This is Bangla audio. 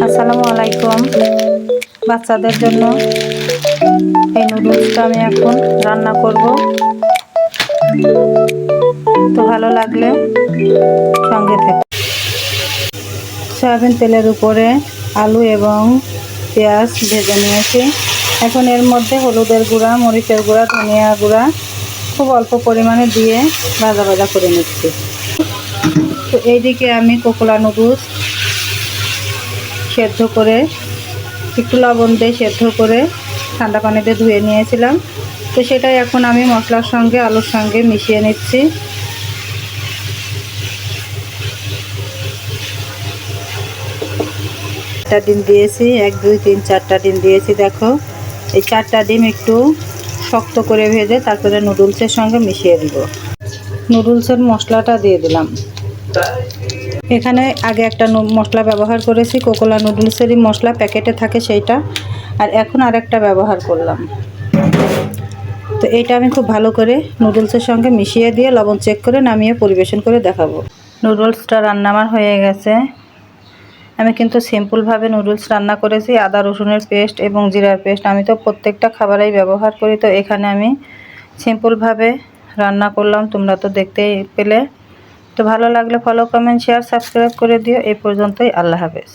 আসসালামু আলাইকুম। বাচ্চাদের জন্য এই নুডলসটা আমি এখন রান্না করব। তো ভালো লাগলে সঙ্গে থেকে সয়াবিন তেলের উপরে আলু এবং পেঁয়াজ ভেজে নিয়েছি। এখন এর মধ্যে হলুদের গুঁড়া, মরিচের গুঁড়া, ধনিয়া গুঁড়া খুব অল্প পরিমাণে দিয়ে ভাজা ভাজা করে নিচ্ছি। তো এইদিকে আমি কোকোলা নুডলস সেদ্ধ করে, একটু লবণ দিয়ে সেদ্ধ করে ঠান্ডা পানিতে ধুয়ে নিয়েছিলাম। তো সেটাই এখন আমি মশলার সঙ্গে, আলুর সঙ্গে মিশিয়ে নিচ্ছি। চারটা ডিম দিয়েছি, এক, দুই, তিন, চারটা ডিম দিয়েছি, দেখো। এই চারটা ডিম একটু শক্ত করে ভেজে তারপরে নুডলসের সঙ্গে মিশিয়ে দিব। নুডলসের মশলাটা দিয়ে দিলাম। এখানে আগে একটা মশলা ব্যবহার করেছি, কোকোলা নুডলসেরই মশলা প্যাকেটে থাকে সেইটা, আর এখন আরেকটা ব্যবহার করলাম। তো এইটা আমি খুব ভালো করে নুডলসের সঙ্গে মিশিয়ে দিয়ে লবণ চেক করে নামিয়ে পরিবেশন করে দেখাবো। নুডলসটা রান্না আমার হয়ে গেছে। আমি কিন্তু সিম্পলভাবে নুডলস রান্না করেছি, আদা, রসুনের পেস্ট এবং জিরার পেস্ট। আমি তো প্রত্যেকটা খাবারেই ব্যবহার করি, তো এখানে আমি সিম্পলভাবে রান্না করলাম, তোমরা তো দেখতেই পেলে। তো ভালো লাগলে ফলো কমেন্ট শেয়ার সাবস্ক্রাইব করে দিও। এই পর্যন্তই আল্লাহ হাফেজ।